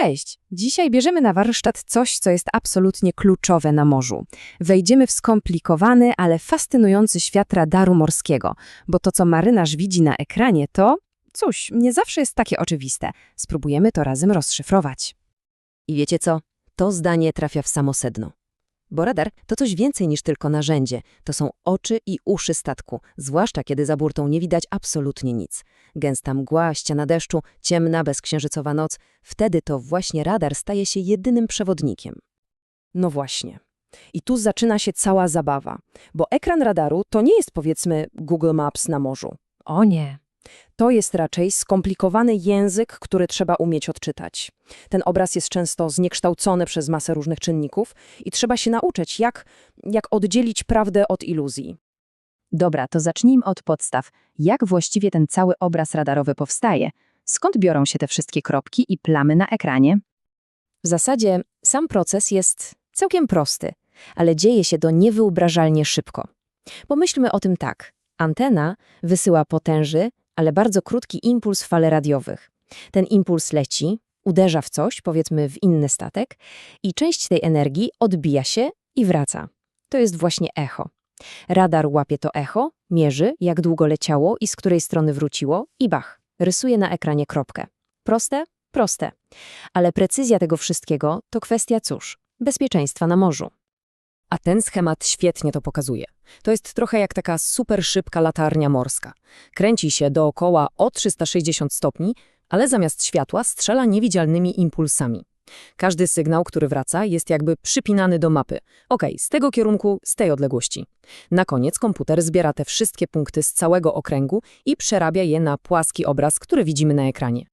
Cześć! Dzisiaj bierzemy na warsztat coś, co jest absolutnie kluczowe na morzu. Wejdziemy w skomplikowany, ale fascynujący świat radaru morskiego, bo to, co marynarz widzi na ekranie, to, cóż, nie zawsze jest takie oczywiste. Spróbujemy to razem rozszyfrować. I wiecie co? To zdanie trafia w samo sedno. Bo radar to coś więcej niż tylko narzędzie. To są oczy i uszy statku, zwłaszcza kiedy za burtą nie widać absolutnie nic. Gęsta mgła, ściana deszczu, ciemna, bezksiężycowa noc. Wtedy to właśnie radar staje się jedynym przewodnikiem. No właśnie. I tu zaczyna się cała zabawa, bo ekran radaru to nie jest powiedzmy Google Maps na morzu. O nie! To jest raczej skomplikowany język, który trzeba umieć odczytać. Ten obraz jest często zniekształcony przez masę różnych czynników i trzeba się nauczyć, jak, jak oddzielić prawdę od iluzji. Dobra, to zacznijmy od podstaw. Jak właściwie ten cały obraz radarowy powstaje? Skąd biorą się te wszystkie kropki i plamy na ekranie? W zasadzie sam proces jest całkiem prosty, ale dzieje się to niewyobrażalnie szybko. Pomyślmy o tym tak. Antena wysyła potęży, ale bardzo krótki impuls fal radiowych. Ten impuls leci, uderza w coś, powiedzmy w inny statek, i część tej energii odbija się i wraca. To jest właśnie echo. Radar łapie to echo, mierzy, jak długo leciało i z której strony wróciło, i bach, rysuje na ekranie kropkę. Proste? Proste. Ale precyzja tego wszystkiego to kwestia, cóż, bezpieczeństwa na morzu. A ten schemat świetnie to pokazuje. To jest trochę jak taka super szybka latarnia morska. Kręci się dookoła o 360 stopni, ale zamiast światła strzela niewidzialnymi impulsami. Każdy sygnał, który wraca, jest jakby przypinany do mapy. Ok, z tego kierunku, z tej odległości. Na koniec komputer zbiera te wszystkie punkty z całego okręgu i przerabia je na płaski obraz, który widzimy na ekranie.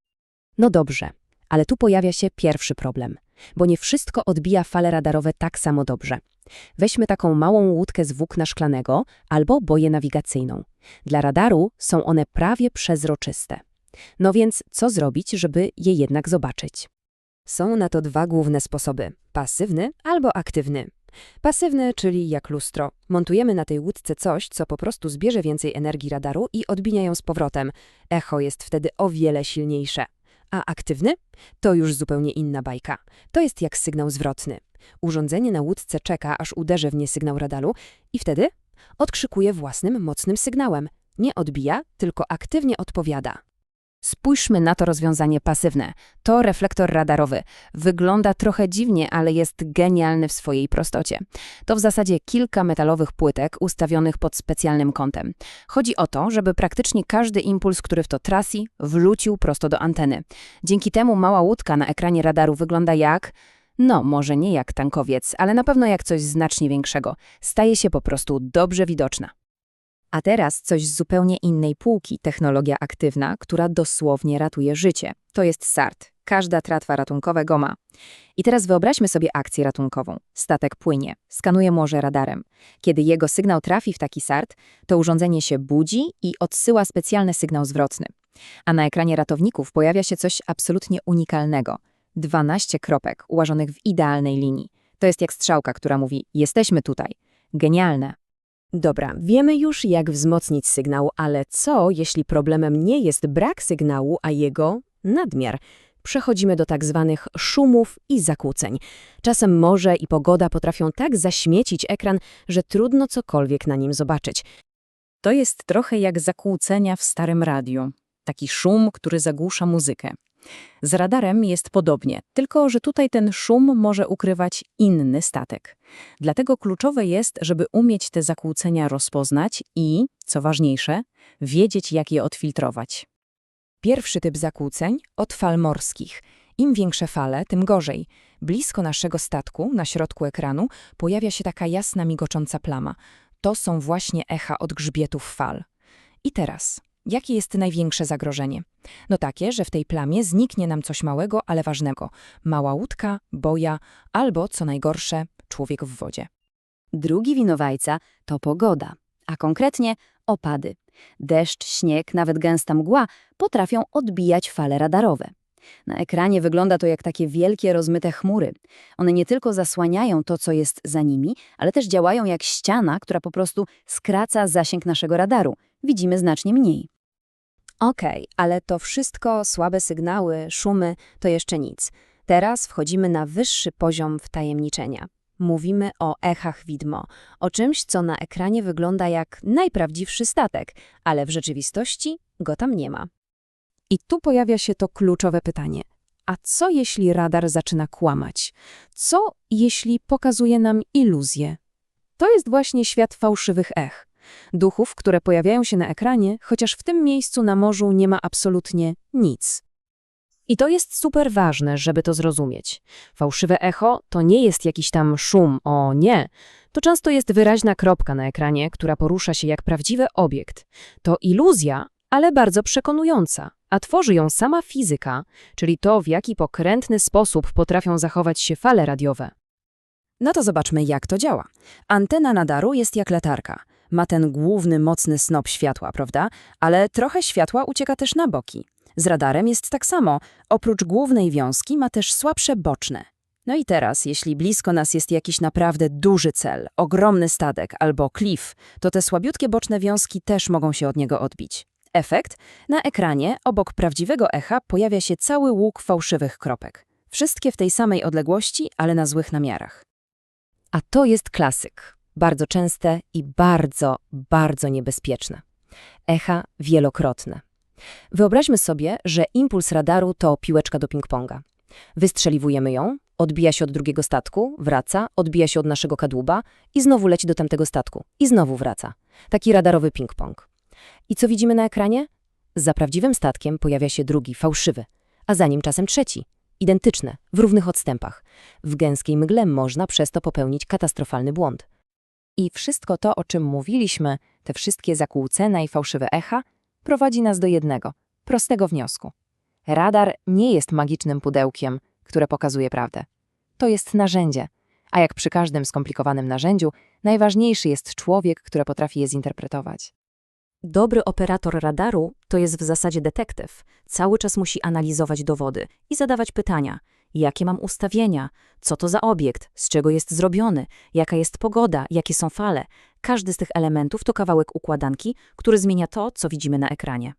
No dobrze, ale tu pojawia się pierwszy problem, bo nie wszystko odbija fale radarowe tak samo dobrze. Weźmy taką małą łódkę z włókna szklanego albo boję nawigacyjną. Dla radaru są one prawie przezroczyste. No więc co zrobić, żeby je jednak zobaczyć? Są na to dwa główne sposoby, pasywny albo aktywny. Pasywny, czyli jak lustro. Montujemy na tej łódce coś, co po prostu zbierze więcej energii radaru i odbinia ją z powrotem. Echo jest wtedy o wiele silniejsze. A aktywny? To już zupełnie inna bajka. To jest jak sygnał zwrotny. Urządzenie na łódce czeka, aż uderzy w nie sygnał radaru i wtedy odkrzykuje własnym mocnym sygnałem. Nie odbija, tylko aktywnie odpowiada. Spójrzmy na to rozwiązanie pasywne. To reflektor radarowy. Wygląda trochę dziwnie, ale jest genialny w swojej prostocie. To w zasadzie kilka metalowych płytek ustawionych pod specjalnym kątem. Chodzi o to, żeby praktycznie każdy impuls, który w to trasi, wrzucił prosto do anteny. Dzięki temu mała łódka na ekranie radaru wygląda jak... No, może nie jak tankowiec, ale na pewno jak coś znacznie większego. Staje się po prostu dobrze widoczna. A teraz coś z zupełnie innej półki, technologia aktywna, która dosłownie ratuje życie. To jest SART. Każda tratwa ratunkowego ma. I teraz wyobraźmy sobie akcję ratunkową. Statek płynie, skanuje morze radarem. Kiedy jego sygnał trafi w taki SART, to urządzenie się budzi i odsyła specjalny sygnał zwrotny. A na ekranie ratowników pojawia się coś absolutnie unikalnego. 12 kropek ułożonych w idealnej linii. To jest jak strzałka, która mówi: Jesteśmy tutaj. Genialne. Dobra, wiemy już, jak wzmocnić sygnał, ale co, jeśli problemem nie jest brak sygnału, a jego nadmiar? Przechodzimy do tak zwanych szumów i zakłóceń. Czasem morze i pogoda potrafią tak zaśmiecić ekran, że trudno cokolwiek na nim zobaczyć. To jest trochę jak zakłócenia w starym radiu. Taki szum, który zagłusza muzykę. Z radarem jest podobnie, tylko że tutaj ten szum może ukrywać inny statek. Dlatego kluczowe jest, żeby umieć te zakłócenia rozpoznać i, co ważniejsze, wiedzieć, jak je odfiltrować. Pierwszy typ zakłóceń od fal morskich. Im większe fale, tym gorzej. Blisko naszego statku, na środku ekranu, pojawia się taka jasna, migocząca plama. To są właśnie echa od grzbietów fal. I teraz, Jakie jest największe zagrożenie? No takie, że w tej plamie zniknie nam coś małego, ale ważnego. Mała łódka, boja albo, co najgorsze, człowiek w wodzie. Drugi winowajca to pogoda, a konkretnie opady. Deszcz, śnieg, nawet gęsta mgła potrafią odbijać fale radarowe. Na ekranie wygląda to jak takie wielkie, rozmyte chmury. One nie tylko zasłaniają to, co jest za nimi, ale też działają jak ściana, która po prostu skraca zasięg naszego radaru. Widzimy znacznie mniej. Okej, okay, ale to wszystko, słabe sygnały, szumy, to jeszcze nic. Teraz wchodzimy na wyższy poziom wtajemniczenia. Mówimy o echach widmo, o czymś, co na ekranie wygląda jak najprawdziwszy statek, ale w rzeczywistości go tam nie ma. I tu pojawia się to kluczowe pytanie. A co jeśli radar zaczyna kłamać? Co jeśli pokazuje nam iluzję? To jest właśnie świat fałszywych ech. Duchów, które pojawiają się na ekranie, chociaż w tym miejscu na morzu nie ma absolutnie nic. I to jest super ważne, żeby to zrozumieć. Fałszywe echo to nie jest jakiś tam szum, o nie. To często jest wyraźna kropka na ekranie, która porusza się jak prawdziwy obiekt. To iluzja, ale bardzo przekonująca, a tworzy ją sama fizyka, czyli to, w jaki pokrętny sposób potrafią zachować się fale radiowe. No to zobaczmy, jak to działa. Antena nadaru jest jak latarka. Ma ten główny, mocny snop światła, prawda? Ale trochę światła ucieka też na boki. Z radarem jest tak samo. Oprócz głównej wiązki ma też słabsze boczne. No i teraz, jeśli blisko nas jest jakiś naprawdę duży cel, ogromny statek albo klif, to te słabiutkie boczne wiązki też mogą się od niego odbić. Efekt? Na ekranie, obok prawdziwego echa, pojawia się cały łuk fałszywych kropek. Wszystkie w tej samej odległości, ale na złych namiarach. A to jest klasyk. Bardzo częste i bardzo, bardzo niebezpieczne. Echa wielokrotne. Wyobraźmy sobie, że impuls radaru to piłeczka do ping-ponga. Wystrzeliwujemy ją, odbija się od drugiego statku, wraca, odbija się od naszego kadłuba i znowu leci do tamtego statku. I znowu wraca. Taki radarowy ping-pong. I co widzimy na ekranie? Za prawdziwym statkiem pojawia się drugi, fałszywy, a za nim czasem trzeci. Identyczne, w równych odstępach. W gęskiej mgle można przez to popełnić katastrofalny błąd. I wszystko to, o czym mówiliśmy, te wszystkie zakłócenia i fałszywe echa, prowadzi nas do jednego, prostego wniosku. Radar nie jest magicznym pudełkiem, które pokazuje prawdę. To jest narzędzie, a jak przy każdym skomplikowanym narzędziu, najważniejszy jest człowiek, który potrafi je zinterpretować. Dobry operator radaru to jest w zasadzie detektyw. Cały czas musi analizować dowody i zadawać pytania. Jakie mam ustawienia? Co to za obiekt? Z czego jest zrobiony? Jaka jest pogoda? Jakie są fale? Każdy z tych elementów to kawałek układanki, który zmienia to, co widzimy na ekranie.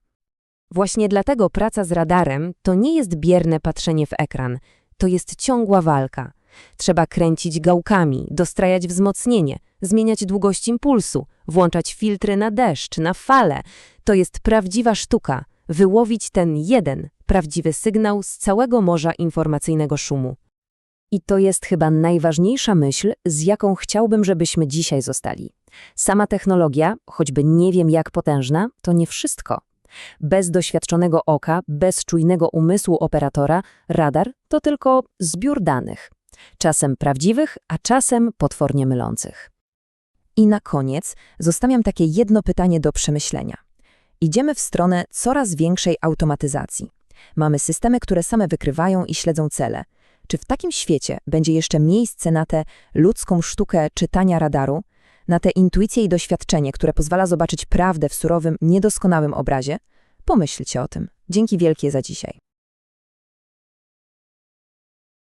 Właśnie dlatego praca z radarem to nie jest bierne patrzenie w ekran, to jest ciągła walka. Trzeba kręcić gałkami, dostrajać wzmocnienie, zmieniać długość impulsu, włączać filtry na deszcz, na fale. To jest prawdziwa sztuka wyłowić ten jeden prawdziwy sygnał z całego morza informacyjnego szumu. I to jest chyba najważniejsza myśl, z jaką chciałbym, żebyśmy dzisiaj zostali. Sama technologia, choćby nie wiem jak potężna, to nie wszystko. Bez doświadczonego oka, bez czujnego umysłu operatora, radar to tylko zbiór danych. Czasem prawdziwych, a czasem potwornie mylących. I na koniec zostawiam takie jedno pytanie do przemyślenia. Idziemy w stronę coraz większej automatyzacji. Mamy systemy, które same wykrywają i śledzą cele. Czy w takim świecie będzie jeszcze miejsce na tę ludzką sztukę czytania radaru, na tę intuicję i doświadczenie, które pozwala zobaczyć prawdę w surowym, niedoskonałym obrazie? Pomyślcie o tym. Dzięki wielkie za dzisiaj.